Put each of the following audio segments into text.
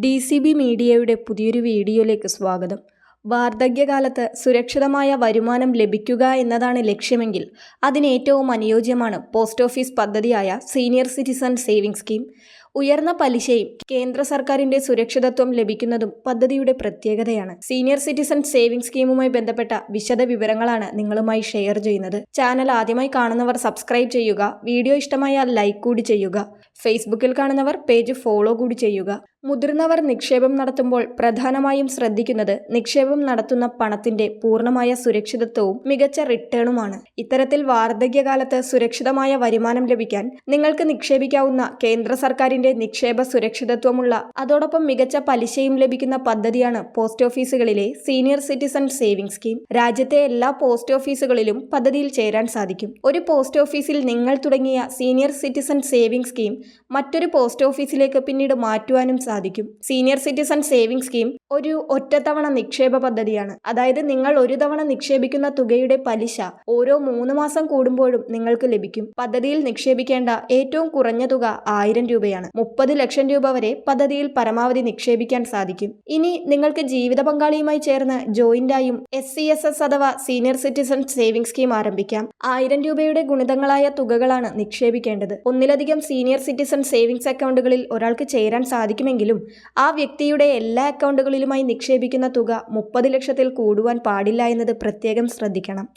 D C B മീഡിയയുടെ പുതിയൊരു വീഡിയോയിലേക്ക് സ്വാഗതം. വാർദ്ധക്യകാലത്ത് സുരക്ഷിതമായ വരുമാനം ലഭിക്കുക എന്നതാണ് ലക്ഷ്യമെങ്കിൽ അതിന് ഏറ്റവും അനുയോജ്യമാണ് പോസ്റ്റ് ഓഫീസ് പദ്ധതിയായ സീനിയർ സിറ്റിസൺ സേവിംഗ് സ്കീം. ഉയർന്ന പലിശയും കേന്ദ്ര സർക്കാരിന്റെ സുരക്ഷിതത്വം ലഭിക്കുന്നതും പദ്ധതിയുടെ പ്രത്യേകതയാണ്. സീനിയർ സിറ്റിസൺ സേവിംഗ് സ്കീമുമായി ബന്ധപ്പെട്ട വിശദ വിവരങ്ങളാണ് നിങ്ങളുമായി ഷെയർ ചെയ്യുന്നത്. ചാനൽ ആദ്യമായി കാണുന്നവർ സബ്സ്ക്രൈബ് ചെയ്യുക വീഡിയോ ഇഷ്ടമായാൽ ലൈക്ക് കൂടി ചെയ്യുക ഫേസ്ബുക്കിൽ കാണുന്നവർ പേജ് ഫോളോ കൂടി ചെയ്യുക. മുതിർന്നവർ നിക്ഷേപം നടത്തുമ്പോൾ പ്രധാനമായും ശ്രദ്ധിക്കുന്നത് നിക്ഷേപം നടത്തുന്ന പണത്തിന്റെ പൂർണമായ സുരക്ഷിതത്വവും മികച്ച റിട്ടേണുമാണ്. ഇത്തരത്തിൽ വാർദ്ധക്യകാലത്ത് സുരക്ഷിതമായ വരുമാനം ലഭിക്കാൻ നിങ്ങൾക്ക് നിക്ഷേപിക്കാവുന്ന കേന്ദ്ര സർക്കാരിന്റെ നിക്ഷേപ സുരക്ഷിതത്വമുള്ള അതോടൊപ്പം മികച്ച പലിശയും ലഭിക്കുന്ന പദ്ധതിയാണ് പോസ്റ്റ് ഓഫീസുകളിലെ സീനിയർ സിറ്റിസൺ സേവിംഗ് സ്കീം. രാജ്യത്തെ എല്ലാ പോസ്റ്റ് ഓഫീസുകളിലും പദ്ധതിയിൽ ചേരാൻ സാധിക്കും. ഒരു പോസ്റ്റ് ഓഫീസിൽ നിങ്ങൾ തുടങ്ങിയ സീനിയർ സിറ്റിസൺ സേവിംഗ് സ്കീം മറ്റൊരു പോസ്റ്റ് ഓഫീസിലേക്ക് പിന്നീട് മാറ്റുവാനും സീനിയർ സിറ്റിസൺ സേവിംഗ് സ്കീം ഒരു ഒറ്റത്തവണ നിക്ഷേപ പദ്ധതിയാണ്. അതായത് നിങ്ങൾ ഒരു തവണ നിക്ഷേപിക്കുന്ന തുകയുടെ പലിശ ഓരോ മൂന്ന് മാസം കൂടുമ്പോഴും നിങ്ങൾക്ക് ലഭിക്കും. പദ്ധതിയിൽ നിക്ഷേപിക്കേണ്ട ഏറ്റവും കുറഞ്ഞ തുക ആയിരം രൂപയാണ്. മുപ്പത് ലക്ഷം രൂപ വരെ പദ്ധതിയിൽ പരമാവധി നിക്ഷേപിക്കാൻ സാധിക്കും. ഇനി നിങ്ങൾക്ക് ജീവിത പങ്കാളിയുമായി ചേർന്ന് ജോയിന്റായും എസ് സി എസ് എസ് അഥവാ സീനിയർ സിറ്റിസൺ സേവിംഗ് സ്കീം ആരംഭിക്കാം. ആയിരം രൂപയുടെ ഗുണിതങ്ങളായ തുകകളാണ് നിക്ഷേപിക്കേണ്ടത്. ഒന്നിലധികം സീനിയർ സിറ്റിസൺ സേവിംഗ്സ് അക്കൗണ്ടുകളിൽ ഒരാൾക്ക് ചേരാൻ സാധിക്കുമെങ്കിലും ആ വ്യക്തിയുടെ എല്ലാ അക്കൗണ്ടുകളിലുമായി നിക്ഷേപിക്കുന്ന തുക മുപ്പത് ലക്ഷത്തിൽ കൂടുവാൻ പാടില്ല എന്നത് പ്രത്യേകം ശ്രദ്ധിക്കണം.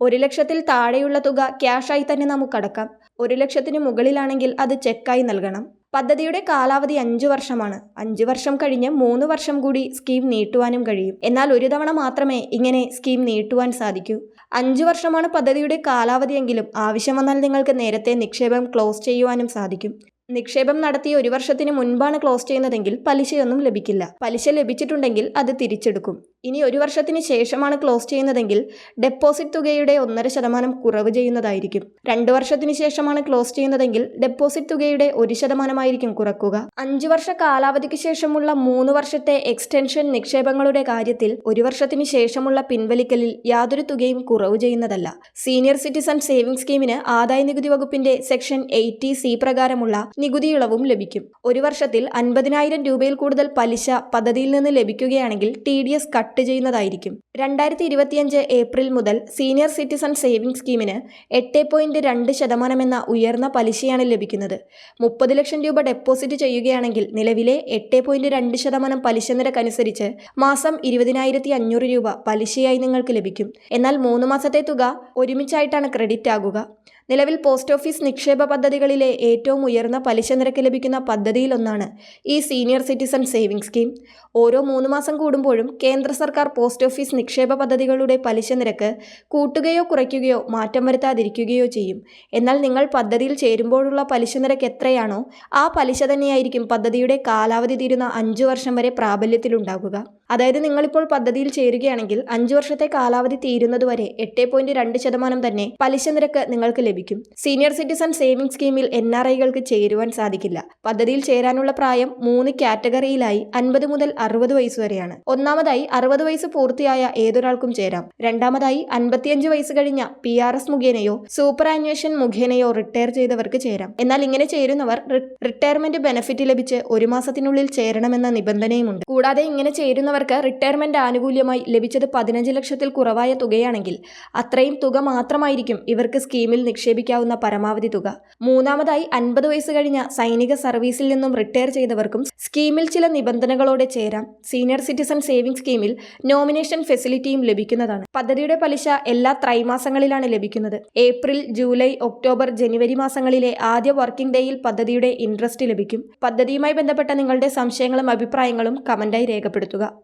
ഒരു ലക്ഷത്തിൽ താഴെയുള്ള തുക ക്യാഷായി തന്നെ നമുക്ക് അടക്കാം. ഒരു ലക്ഷത്തിന് മുകളിലാണെങ്കിൽ അത് ചെക്കായി നൽകണം. പദ്ധതിയുടെ കാലാവധി അഞ്ചു വർഷമാണ്. അഞ്ചു വർഷം കഴിഞ്ഞ് മൂന്ന് വർഷം കൂടി സ്കീം നീട്ടുവാനും കഴിയും. എന്നാൽ ഒരു തവണ മാത്രമേ ഇങ്ങനെ സ്കീം നീട്ടുവാൻ സാധിക്കൂ. അഞ്ചു വർഷമാണ് പദ്ധതിയുടെ കാലാവധിയെങ്കിലും ആവശ്യം വന്നാൽ നിങ്ങൾക്ക് നേരത്തെ നിക്ഷേപം ക്ലോസ് ചെയ്യുവാനും സാധിക്കും. നിക്ഷേപം നടത്തിയ ഒരു വർഷത്തിന് മുൻപാണ് ക്ലോസ് ചെയ്യുന്നതെങ്കിൽ പലിശയൊന്നും ലഭിക്കില്ല. പലിശ ലഭിച്ചിട്ടുണ്ടെങ്കിൽ അത് തിരിച്ചെടുക്കും. ഇനി ഒരു വർഷത്തിന് ശേഷമാണ് ക്ലോസ് ചെയ്യുന്നതെങ്കിൽ ഡെപ്പോസിറ്റ് തുകയുടെ ഒന്നര ശതമാനം കുറവ് ചെയ്യുന്നതായിരിക്കും. രണ്ടു വർഷത്തിന് ശേഷമാണ് ക്ലോസ് ചെയ്യുന്നതെങ്കിൽ ഡെപ്പോസിറ്റ് തുകയുടെ ഒരു ശതമാനമായിരിക്കും കുറക്കുക. അഞ്ചു വർഷ കാലാവധിക്ക് ശേഷമുള്ള മൂന്ന് വർഷത്തെ എക്സ്റ്റൻഷൻ നിക്ഷേപങ്ങളുടെ കാര്യത്തിൽ ഒരു വർഷത്തിന് ശേഷമുള്ള പിൻവലിക്കലിൽ യാതൊരു തുകയും കുറവ് ചെയ്യുന്നതല്ല. സീനിയർ സിറ്റിസൺ സേവിംഗ് സ്കീമിന് ആദായ നികുതി വകുപ്പിന്റെ സെക്ഷൻ എയ്റ്റി സി പ്രകാരമുള്ള നികുതി ഇളവും ലഭിക്കും. ഒരു വർഷത്തിൽ അൻപതിനായിരം രൂപയിൽ കൂടുതൽ പലിശ പദ്ധതിയിൽ നിന്ന് ലഭിക്കുകയാണെങ്കിൽ ടി ഡി എസ് കട്ട് ചെയ്യുന്നതായിരിക്കും. രണ്ടായിരത്തി ഇരുപത്തിയഞ്ച് ഏപ്രിൽ മുതൽ സീനിയർ സിറ്റിസൺ സേവിംഗ് സ്കീമിന് എട്ട് പോയിന്റ് രണ്ട് ശതമാനം എന്ന ഉയർന്ന പലിശയാണ് ലഭിക്കുന്നത്. മുപ്പത് ലക്ഷം രൂപ ഡെപ്പോസിറ്റ് ചെയ്യുകയാണെങ്കിൽ നിലവിലെ എട്ട് പോയിന്റ് രണ്ട് ശതമാനം പലിശ നിരക്കനുസരിച്ച് മാസം ഇരുപതിനായിരത്തി അഞ്ഞൂറ് രൂപ പലിശയായി നിങ്ങൾക്ക് ലഭിക്കും. എന്നാൽ മൂന്ന് മാസത്തെ തുക ഒരുമിച്ചായിട്ടാണ് ക്രെഡിറ്റ് ആകുക. നിലവിൽ പോസ്റ്റ് ഓഫീസ് നിക്ഷേപ പദ്ധതികളിലെ ഏറ്റവും ഉയർന്ന പലിശ നിരക്ക് ലഭിക്കുന്ന പദ്ധതിയിലൊന്നാണ് ഈ സീനിയർ സിറ്റിസൺ സേവിംഗ് സ്കീം. ഓരോ മൂന്ന് മാസം കൂടുമ്പോഴും കേന്ദ്ര സർക്കാർ പോസ്റ്റ് ഓഫീസ് നിക്ഷേപ പദ്ധതികളുടെ പലിശ നിരക്ക് കൂട്ടുകയോ കുറയ്ക്കുകയോ മാറ്റം വരുത്താതിരിക്കുകയോ ചെയ്യും. എന്നാൽ നിങ്ങൾ പദ്ധതിയിൽ ചേരുമ്പോഴുള്ള പലിശ നിരക്ക് എത്രയാണോ ആ പലിശ തന്നെയായിരിക്കും പദ്ധതിയുടെ കാലാവധി തീരുന്ന അഞ്ചു വർഷം വരെ പ്രാബല്യത്തിലുണ്ടാകുക അതായത് നിങ്ങളിപ്പോൾ പദ്ധതിയിൽ ചേരുകയാണെങ്കിൽ അഞ്ചു വർഷത്തെ കാലാവധി തീരുന്നതുവരെ എട്ട് പോയിന്റ് രണ്ട് ശതമാനം തന്നെ പലിശ നിരക്ക് നിങ്ങൾക്ക് ലഭിക്കും. സീനിയർ സിറ്റിസൺ സേവിംഗ് സ്കീമിൽ എൻ ആർ ഐകൾക്ക് ചേരുവാൻ സാധിക്കില്ല. പദ്ധതിയിൽ ചേരാനുള്ള പ്രായം മൂന്ന് കാറ്റഗറിയിലായി അൻപത് മുതൽ അറുപത് വയസ്സ് വരെയാണ്. ഒന്നാമതായി അറുപത് വയസ്സ് പൂർത്തിയായ ഏതൊരാൾക്കും ചേരാം. രണ്ടാമതായി അൻപത്തിയഞ്ച് വയസ്സ് കഴിഞ്ഞ പി ആർ എസ് മുഖേനയോ സൂപ്പർ ആനുവേഷൻ മുഖേനയോ റിട്ടയർ ചെയ്തവർക്ക് ചേരാം. എന്നാൽ ഇങ്ങനെ ചേരുന്നവർ റിട്ടയർമെന്റ് ബെനിഫിറ്റ് ലഭിച്ച് ഒരു മാസത്തിനുള്ളിൽ ചേരണമെന്ന നിബന്ധനയുമുണ്ട്. കൂടാതെ ഇങ്ങനെ ചേരുന്നവർക്ക് റിട്ടയർമെന്റ് ആനുകൂല്യമായി ലഭിച്ചത് പതിനഞ്ച് ലക്ഷത്തിൽ കുറവായ തുകയാണെങ്കിൽ അത്രയും തുക മാത്രമായിരിക്കും ഇവർക്ക് സ്കീമിൽ നിക്ഷേപിക്കാവുന്ന പരമാവധി തുക. മൂന്നാമതായി അൻപത് വയസ്സ് കഴിഞ്ഞ സൈനിക സർവീസിൽ നിന്നും റിട്ടയർ ചെയ്തവർക്കും സ്കീമിൽ ചില നിബന്ധനകളോടെ ചേരാം. സീനിയർ സിറ്റിസൺ സേവിംഗ് സ്കീമിൽ നോമിനേഷൻ ഫെസിലിറ്റിയും ലഭിക്കുന്നതാണ്. പദ്ധതിയുടെ പലിശ എല്ലാ ത്രൈമാസങ്ങളിലാണ് ലഭിക്കുന്നത്. ഏപ്രിൽ ജൂലൈ ഒക്ടോബർ ജനുവരി മാസങ്ങളിലെ ആദ്യ വർക്കിംഗ് ഡേയിൽ പദ്ധതിയുടെ ഇൻട്രസ്റ്റ് ലഭിക്കും. പദ്ധതിയുമായി ബന്ധപ്പെട്ട നിങ്ങളുടെ സംശയങ്ങളും അഭിപ്രായങ്ങളും കമന്റായി രേഖപ്പെടുത്തുക.